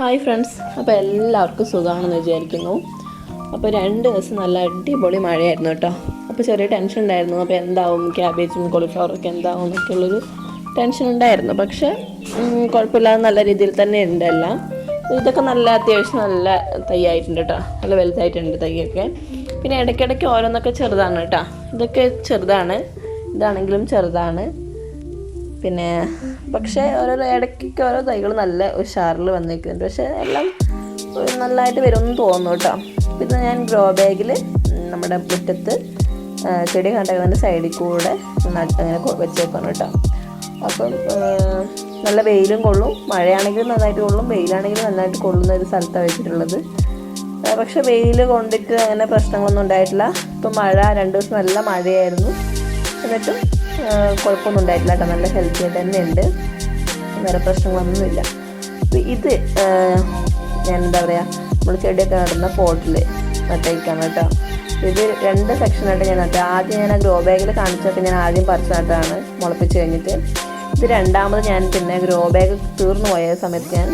Hi friends അപ്പോൾ എല്ലാവർക്കും സുഖമാണെന്ന് വിചാരിക്കുന്നു. അപ്പോൾ രണ്ട് ദിവസം നല്ല അടിപൊളി മഴയായിരുന്നു കേട്ടോ. അപ്പോൾ ചെറിയ ടെൻഷൻ ഉണ്ടായിരുന്നു. അപ്പോൾ എന്താവും? ക്യാബേജും കോളിഫ്ലവറൊക്കെ എന്താവും എന്നൊക്കെയുള്ളൊരു ടെൻഷൻ ഉണ്ടായിരുന്നു. പക്ഷേ കുഴപ്പമില്ലാതെ നല്ല രീതിയിൽ തന്നെ ഉണ്ട് എല്ലാം. ഇതൊക്കെ നല്ല അത്യാവശ്യം നല്ല തൈയായിട്ടുണ്ട് കേട്ടോ. നല്ല വലുതായിട്ടുണ്ട് തൈയൊക്കെ. പിന്നെ ഇടയ്ക്കിടയ്ക്ക് ഓരോന്നൊക്കെ ചെറുതാണ് കേട്ടോ. ഇതൊക്കെ ചെറുതാണ്. ഇതാണെങ്കിലും ചെറുതാണ്. പിന്നെ പക്ഷേ ഓരോരോ ഇടയ്ക്കൊക്കെ ഓരോ തൈകൾ നല്ല ഉഷാറിൽ വന്നിരിക്കുന്നുണ്ട്. പക്ഷേ എല്ലാം നല്ലതായിട്ട് വരുമെന്ന് തോന്നുന്നു കേട്ടോ. പിന്നെ ഞാൻ ഗ്രോ ബാഗിൽ നമ്മുടെ മുറ്റത്ത് ചെടി കണ്ടതിന്റെ സൈഡിൽ കൂടെ അങ്ങനെ വെച്ചേക്കാണ് കേട്ടോ. അപ്പം നല്ല വെയിലും കൊള്ളും. മഴയാണെങ്കിലും നന്നായിട്ട് കൊള്ളും. വെയിലാണെങ്കിലും നന്നായിട്ട് കൊള്ളുന്ന ഒരു സ്ഥലത്താണ് വെച്ചിട്ടുള്ളത്. പക്ഷേ വെയിൽ കൊണ്ടിട്ട് അങ്ങനെ പ്രശ്നങ്ങളൊന്നും ഉണ്ടായിട്ടില്ല. ഇപ്പം മഴ രണ്ട് ദിവസം നല്ല മഴയായിരുന്നു. എന്നിട്ടും കുഴപ്പമൊന്നും ഉണ്ടായിട്ടില്ല കേട്ടോ. നല്ല ഹെൽത്തി തന്നെ ഉണ്ട്. വേറെ പ്രശ്നങ്ങളൊന്നുമില്ല. ഇത് ഞാൻ എന്താ പറയുക നമ്മൾ ചെടിയൊക്കെ നടുന്ന പോട്ടിൽ നട്ടേക്കാണ് കേട്ടോ. ഇത് രണ്ട് സെക്ഷനായിട്ട് ഞാൻ നട്ടു. ആദ്യം ഞാൻ ആ ഗ്രോ ബാഗിൽ കാണിച്ചൊക്കെ ഞാൻ ആദ്യം പറിച്ച് നട്ടതാണ് മുളപ്പിച്ച് കഴിഞ്ഞിട്ട്. ഇത് രണ്ടാമത് ഞാൻ പിന്നെ ഗ്രോ ബാഗ് തീർന്നു പോയ സമയത്ത് ഞാൻ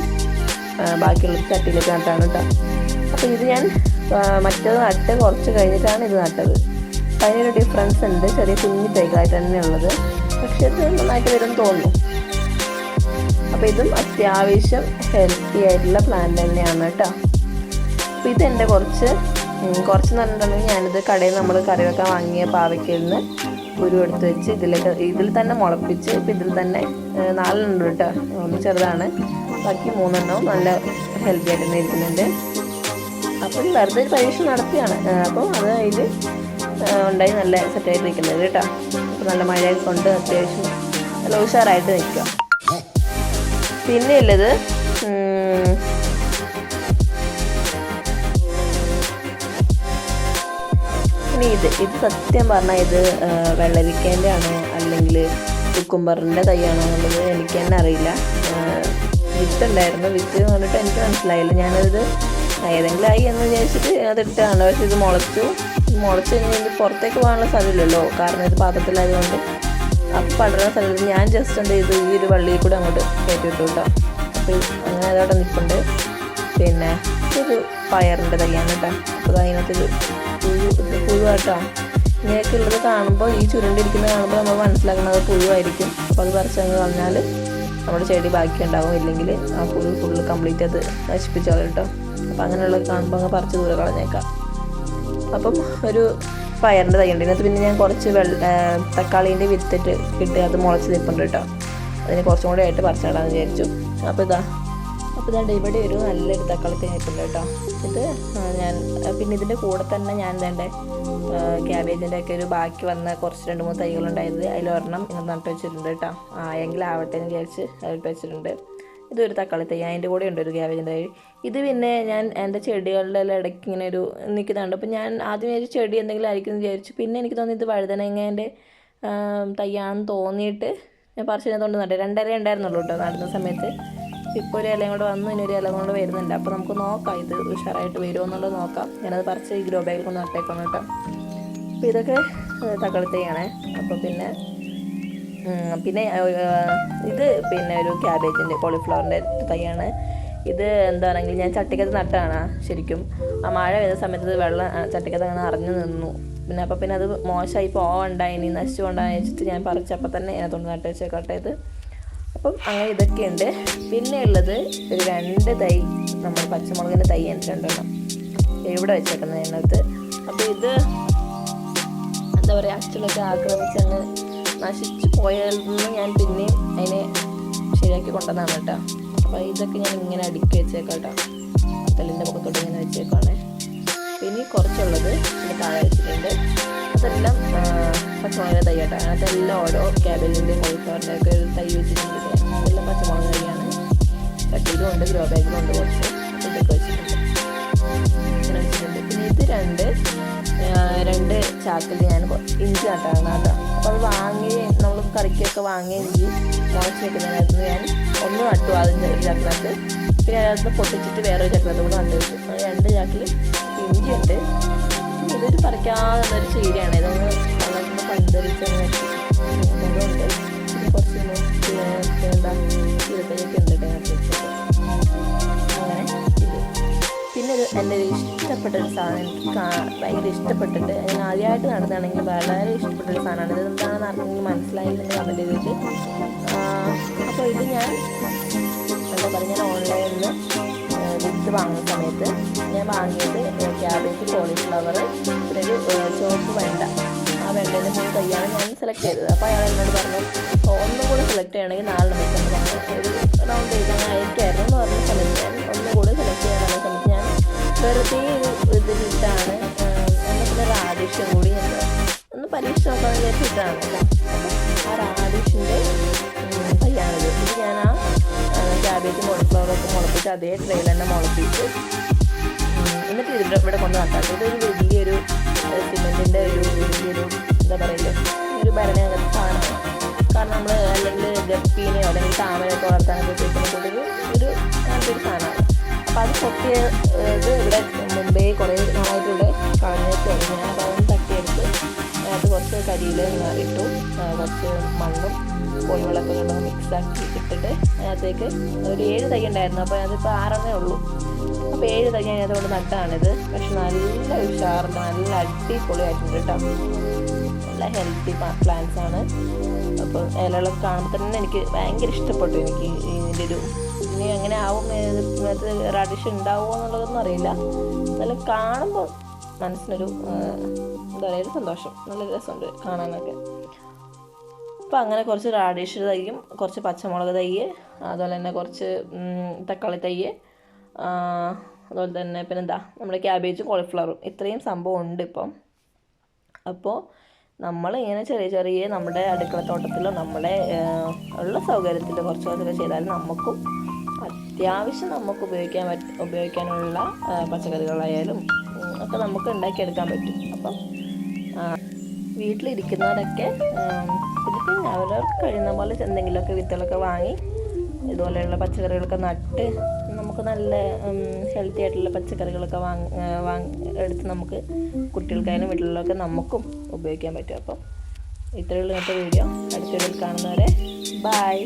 ബാക്കിയുള്ള ചട്ടിയിലേക്ക് നട്ടാണ് കേട്ടോ. അപ്പോൾ ഇത് ഞാൻ മറ്റേത് നട്ട് കുറച്ച് കഴിഞ്ഞിട്ടാണ് ഇത് നട്ടത്. അതിനൊരു ഡിഫറൻസ് ഉണ്ട്. ചെറിയ കുഞ്ഞു തൈകളായിട്ട് തന്നെ ഉള്ളത്. പക്ഷേ ഇത് നന്നായിട്ട് വരും തോന്നുന്നു. അപ്പോൾ ഇതും അത്യാവശ്യം ഹെൽത്തി ആയിട്ടുള്ള പ്ലാന്റ് തന്നെയാണ് കേട്ടോ. അപ്പോൾ ഇതെന്റെ കുറച്ച് കുറച്ച് പറഞ്ഞിട്ടുണ്ടെങ്കിൽ ഞാനിത് കടയിൽ നമ്മൾ കറി വെക്കാൻ വാങ്ങിയ പാവയ്ക്കയിൽ നിന്ന് കുരു എടുത്ത് വെച്ച് ഇതിലേക്ക് ഇതിൽ തന്നെ മുളപ്പിച്ച് ഇപ്പം ഇതിൽ തന്നെ നാലെണ്ണം കേട്ടോ. ഒന്ന് ചെറുതാണ്. ബാക്കി മൂന്നെണ്ണവും നല്ല ഹെൽത്തി ആയിട്ട് തന്നെ ഇരിക്കുന്നുണ്ട്. അപ്പം വെറുതെ പരീക്ഷ നടത്തിയാണ്. അപ്പോൾ അത് അതിൽ ഉണ്ടായി നല്ല സെറ്റായിട്ട് നിൽക്കുന്നത് കേട്ടോ. അപ്പോൾ നല്ല മഴയൊക്കെ കൊണ്ട് അത്യാവശ്യം നല്ല ഉഷാറായിട്ട് നിൽക്കുക. പിന്നെ ഉള്ളത് പിന്നെ ഇത് ഇത് സത്യം പറഞ്ഞാൽ ഇത് വെള്ളരിക്കേന്റെ ആണോ അല്ലെങ്കിൽ കുക്കുംബറിന്റെ തൈയാണോ എന്നുള്ളത് എനിക്ക് തന്നെ അറിയില്ല. വിത്ത് ഉണ്ടായിരുന്നു വിത്ത് പറഞ്ഞിട്ട് എനിക്ക് മനസ്സിലായില്ല. ഞാനത് ഏതെങ്കിലും ആയി എന്ന് വിചാരിച്ചിട്ട് അതിട്ടാണ് പക്ഷെ ഇത് മുളച്ചു. മുളച്ച് വേണ്ടി ഇത് പുറത്തേക്ക് പോകാനുള്ള സ്ഥലമില്ലല്ലോ. കാരണം ഇത് പാത്രത്തിലായതുകൊണ്ട്. അപ്പം പടരുന്ന സ്ഥലത്ത് ഞാൻ ജസ്റ്റ് എന്ത് ചെയ്തു? ഈ ഒരു വള്ളിയിൽ കൂടെ അങ്ങോട്ട് കയറ്റി വിട്ടു കേട്ടോ. അപ്പോൾ അങ്ങനെ അതവിടെ നിൽപ്പുണ്ട്. പിന്നെ ഒരു പയറിന്റെ തയ്യാണ് കേട്ടോ. അപ്പോൾ അതിനകത്തൊരു പുഴു ഇത് പുഴുവാട്ടോ ഇങ്ങനെയൊക്കെ ഉള്ളത് കാണുമ്പോൾ ഈ ചുരുണ്ടിരിക്കുന്നത് കാണുമ്പോൾ നമ്മൾ മനസ്സിലാക്കുന്നത് പുഴുവായിരിക്കും. അപ്പോൾ അത് പറിച്ചങ്ങ് പറഞ്ഞാൽ നമ്മുടെ ചെടി ബാക്കി ഉണ്ടാവും. ഇല്ലെങ്കിൽ ആ പുഴു ഫുള്ള് കംപ്ലീറ്റ് അത് നശിപ്പിച്ചോളൂ കേട്ടോ. അപ്പോൾ അങ്ങനെയുള്ളത് കാണുമ്പോൾ അങ്ങ് പറിച്ച് ദൂരെ കളഞ്ഞേക്കാം. അപ്പം ഒരു പയറിന്റെ തൈ ഉണ്ട്. ഇതിനകത്ത് പിന്നെ ഞാൻ കുറച്ച് വെള്ള തക്കാളീന്റെ വിത്തിട്ട് ഇട്ട് അത് മുളച്ച് നിൽപ്പുണ്ട് കേട്ടോ. അതിന് കുറച്ചും കൂടെ ആയിട്ട് പറിച്ചിടാന്ന് വിചാരിച്ചു. അപ്പോൾ ഇതാ അപ്പോൾ ഇതാണ്ട് ഇവിടെ ഒരു നല്ലൊരു തക്കാളി തൈ നിൽപ്പുണ്ട് കേട്ടോ. ഇത് ഞാൻ പിന്നെ ഇതിന്റെ കൂടെ തന്നെ ഞാൻ ഇതേണ്ട ക്യാബേജിന്റെ ഒക്കെ ഒരു ബാക്കി വന്ന കുറച്ച് രണ്ട് മൂന്ന് തൈകളുണ്ടായത് അതിലൊരെണ്ണം ഇങ്ങനെ നട്ട് വെച്ചിട്ടുണ്ട് കേട്ടോ. ആ എങ്കിൽ ആവട്ടെ എന്ന് വിചാരിച്ച് അതിൽ വെച്ചിട്ടുണ്ട്. ഇതൊരു തക്കാളി തൈ അതിന്റെ കൂടെ ഉണ്ട് ഒരു ക്യാബേജിന്റെ തൈ. ഇത് പിന്നെ ഞാൻ എന്റെ ചെടികളുടെ എല്ലാം ഇടയ്ക്ക് ഇങ്ങനെ ഒരു നിൽക്കുന്നുണ്ട്. അപ്പോൾ ഞാൻ ആദ്യം ഒരു ചെടി എന്തെങ്കിലും ആയിരിക്കും വിചാരിച്ചു. പിന്നെ എനിക്ക് തോന്നി ഇത് വഴുതനങ്ങേന്റെ തയ്യാണെന്ന് തോന്നിയിട്ട് ഞാൻ പറിച്ചതിനകത്തോണ്ട് നട്ടു. രണ്ടര ഉണ്ടായിരുന്നുള്ളൂ കേട്ടോ നടുന്ന സമയത്ത്. ഇപ്പോൾ ഒരു ഇലയും കൂടെ വന്നു ഇനി ഒരു ഇല കൊണ്ട് വരുന്നുണ്ട്. അപ്പോൾ നമുക്ക് നോക്കാം ഇത് ഉഷാറായിട്ട് വരുമോ എന്നുള്ളത് നോക്കാം. ഞാനത് പറിച്ച് ഈ ഗ്രോ ബാഗിൽ കൊണ്ട് നട്ടേക്കണം കേട്ടോ. അപ്പോൾ ഇതൊക്കെ ഏഹ്, അപ്പോൾ പിന്നെ പിന്നെ ഇത് പിന്നെ ഒരു ക്യാബേജിന്റെ കോളിഫ്ലവറിന്റെ തൈയാണ്. ഇത് എന്താണെങ്കിൽ ഞാൻ ചട്ടിക്കത്ത് നട്ടതാണ് ശരിക്കും. ആ മഴ വരുന്ന സമയത്ത് വെള്ളം ചട്ടിക്കത്ത് അങ്ങനെ അറിഞ്ഞു നിന്നു. പിന്നെ അപ്പോൾ പിന്നെ അത് മോശമായി പോവണ്ടായി ഇനി നശിച്ചു കൊണ്ടാന്ന് വെച്ചിട്ട് ഞാൻ പറിച്ചപ്പോൾ തന്നെ അതിനകത്തോണ്ട് നട്ട് വെച്ചേക്കട്ടെ ഇത്. അപ്പം അങ്ങനെ ഇതൊക്കെയുണ്ട്. പിന്നെ ഉള്ളത് ഒരു രണ്ട് തൈ നമ്മൾ പച്ചമുളകിന്റെ തൈ എന്റെ രണ്ടെണ്ണം ഇവിടെ വെച്ചേക്കുന്നത് അതിനകത്ത് അപ്പോൾ ഇത് എന്താ പറയുക അച്ഛനൊക്കെ ആക്രമിച്ച് അങ്ങ് നശിച്ചു പോയാലും ഞാൻ പിന്നെ അതിനെ ശരിയാക്കി കൊണ്ടുവന്നാണ് കേട്ടോ. അപ്പോൾ ഇതൊക്കെ ഞാൻ ഇങ്ങനെ അടുക്കി വെച്ചേക്കാം കേട്ടോ. കല്ലിന്റെ മുഖത്തോട്ട് ഇങ്ങനെ വെച്ചേക്കാണ് പിന്നെ കുറച്ചുള്ളത് ഇതിന് താഴെ വെച്ചിട്ടുണ്ട്. അതെല്ലാം പച്ചമുളക് തൈ കേട്ടോ. അതെല്ലാം ഓരോ ക്യാബേജിന്റെ കോഴിഫ്ലവറിന്റെ ഒക്കെ ഒരു തൈ വെച്ചിട്ടുണ്ട്. അതെല്ലാം പച്ചമുളക് തൈയാണ്. കട്ടിയിലും ഉണ്ട് ഗ്രോ ബാഗിലും ഉണ്ട് കുറച്ച് ഇതൊക്കെ വെച്ചിട്ടുണ്ട്. പിന്നെ ഇത് രണ്ട് രണ്ട് ചാക്കിൽ ഞാൻ ഇഞ്ചി നട്ടതാണ് കേട്ടോ അപ്പോൾ അത് വാങ്ങി നമ്മൾ കറിക്കൊക്കെ വാങ്ങിയ ഇഞ്ചി മുളച്ച് വെക്കുന്നതിനകത്ത് ഞാൻ ഒന്ന് നട്ടു അതിന്റെ ഒരു ചക്കിനകത്ത് പിന്നെ അതിനകത്ത് പൊട്ടിച്ചിട്ട് വേറൊരു ചക്കിനകത്ത് കൂടെ നട്ടു വെച്ചു. രണ്ട് ചാക്കിൽ ഇഞ്ചി ഉണ്ട്. ഇതൊരു പറിക്കാതെ ഒരു ചീരയാണ് ഇതൊന്ന് വളർന്ന് ഇഷ്ടപ്പെട്ട ഒരു സാധനം ഭയങ്കര ഇഷ്ടപ്പെട്ടിട്ട് ഞാൻ ആദ്യമായിട്ട് നടന്നതാണെങ്കിൽ വളരെ ഇഷ്ടപ്പെട്ട ഒരു സാധനമാണ്. ഇത് എന്താണെന്ന് ആർക്കെങ്കിലും മനസ്സിലായില്ലെങ്കിൽ കമന്റ് ചെയ്തിട്ട്. അപ്പോൾ ഇത് ഞാൻ എന്താ പറയുക ഞാൻ ഓൺലൈനിൽ വിത്ത് വാങ്ങുന്ന സമയത്ത് ഞാൻ വാങ്ങിയത് ക്യാബേജ് കോളിഫ്ലവർ പിന്നെ ഒരു ചോപ്പ് വെണ്ട. ആ വെണ്ടേന്റെ മൂന്ന് കയ്യാണ് ഞാൻ സെലക്ട് ചെയ്തത്. അപ്പോൾ അയാൾ എന്നോട് പറഞ്ഞു "ഓ, ഒന്നും കൂടി സെലക്ട് ചെയ്യണമെങ്കിൽ നാലെണ്ണം വെച്ചാൽ ഒരു റൗണ്ട് ചെയ്ത് അങ്ങനെ അയക്കായിരുന്നു എന്ന് പറഞ്ഞ സമയത്ത് ഞാൻ ഒന്നും കൂടി സെലക്ട് ചെയ്യാനുള്ള സമയത്ത് ഞാൻ വെറുതെ ഇതിലിട്ടാണ് പിന്നെ റാഡിഷും കൂടി ഞാൻ ഒന്ന് പരീക്ഷ നോക്കാൻ വിചാരിച്ചിട്ടാണ് കേട്ടോ. ആ റാഡിഷിന്റെ തയ്യാണിത് ഇത്. ഞാൻ ആ ക്യാബേജ് കോളിഫ്ലവറൊക്കെ മുളപ്പിച്ച് അതേ ട്രെയിൽ തന്നെ മുളപ്പിച്ച് എന്നിട്ട് ഇതിന്റെ ഇവിടെ കൊണ്ട് നട്ടാൽ ഇതൊരു വലിയൊരു സിമെന്റിന്റെ ഒരു വലിയൊരു എന്താ പറയുക ഒരു ഭരണകത്ത് സാധനമാണ്. കാരണം നമ്മൾ അല്ലെങ്കിൽ ഗപ്പീനെയോ അല്ലെങ്കിൽ താമരയൊക്കെ വളർത്താനൊക്കെ അപ്പോൾ അത് പൊട്ടിയ ഇത് ഇവിടെ മുമ്പേ കുറേ നന്നായിട്ടിവിടെ കളഞ്ഞിട്ടുണ്ട് ഞാൻ അപ്പോൾ തട്ടിയെടുത്ത് അത് കുറച്ച് കരിയിൽ ഇട്ടു. കുറച്ച് മണ്ണും കോഴിവളമൊക്കെ കൊണ്ട് മിക്സ് ആക്കി ഇട്ടിട്ട് അതിനകത്തേക്ക് ഒരു ഏഴ് തൈ ഉണ്ടായിരുന്നു. അപ്പോൾ അതിപ്പോൾ ആറെണ്ണേ ഉള്ളൂ. അപ്പോൾ ഏഴ് തൈ അതിനകത്ത് കൊണ്ട് നട്ടാണിത്. പക്ഷെ നല്ല ഉഷാറുണ്ട്. നല്ല അടിപൊളിയായിട്ടുണ്ട് കേട്ടോ. നല്ല ഹെൽത്തി പ്ലാന്റ്സ് ആണ്. അപ്പോൾ ഇലകളൊക്കെ കാണുമ്പോൾ തന്നെ എനിക്ക് ഭയങ്കര ഇഷ്ടപ്പെട്ടു എനിക്ക് ഇതിന്റെ ഒരു ഇനി എങ്ങനെ ആവും? ഇതിനകത്ത് റാഡിഷ് ഉണ്ടാവുമോ എന്നുള്ളതൊന്നും അറിയില്ല. എന്നാലും കാണുമ്പോൾ മനസ്സിനൊരു എന്താ പറയുക സന്തോഷം. നല്ല രസമുണ്ട് കാണാനൊക്കെ. അപ്പോൾ അങ്ങനെ കുറച്ച് റാഡിഷ് തൈയും കുറച്ച് പച്ചമുളക് തയ്യ് അതുപോലെ തന്നെ കുറച്ച് തക്കാളി തയ്യ് അതുപോലെ തന്നെ പിന്നെന്താ? നമ്മുടെ ക്യാബേജും കോളിഫ്ലവറും ഇത്രയും സംഭവം ഉണ്ട് ഇപ്പം. അപ്പോൾ നമ്മൾ ഇങ്ങനെ ചെറിയ ചെറിയ നമ്മുടെ അടുക്കളത്തോട്ടത്തിലോ നമ്മുടെ ഉള്ള സൗകര്യത്തിൽ കുറച്ച് കുറച്ചൊക്കെ ചെയ്താൽ നമുക്കും അത്യാവശ്യം നമുക്ക് ഉപയോഗിക്കാൻ പറ്റ ഉപയോഗിക്കാനുള്ള പച്ചക്കറികളായാലും ഒക്കെ നമുക്ക് ഉണ്ടാക്കിയെടുക്കാൻ പറ്റും. അപ്പം വീട്ടിലിരിക്കുന്നവരൊക്കെ പിന്നെ അവരവർക്ക് കഴിയുന്ന പോലെ എന്തെങ്കിലുമൊക്കെ വിത്തുകളൊക്കെ വാങ്ങി ഇതുപോലെയുള്ള പച്ചക്കറികളൊക്കെ നട്ട് നമുക്ക് നല്ല ഹെൽത്തി ആയിട്ടുള്ള പച്ചക്കറികളൊക്കെ വാങ്ങി വാങ്ങി എടുത്ത് നമുക്ക് കുട്ടികൾക്കായാലും വീട്ടിലൊക്കെ നമുക്കും ഉപയോഗിക്കാൻ പറ്റും. അപ്പം ഇത്രയുള്ള ഇന്നത്തെ വീഡിയോ. അടുത്ത വീഡിയോയിൽ കാണുന്നവരെ ബായ്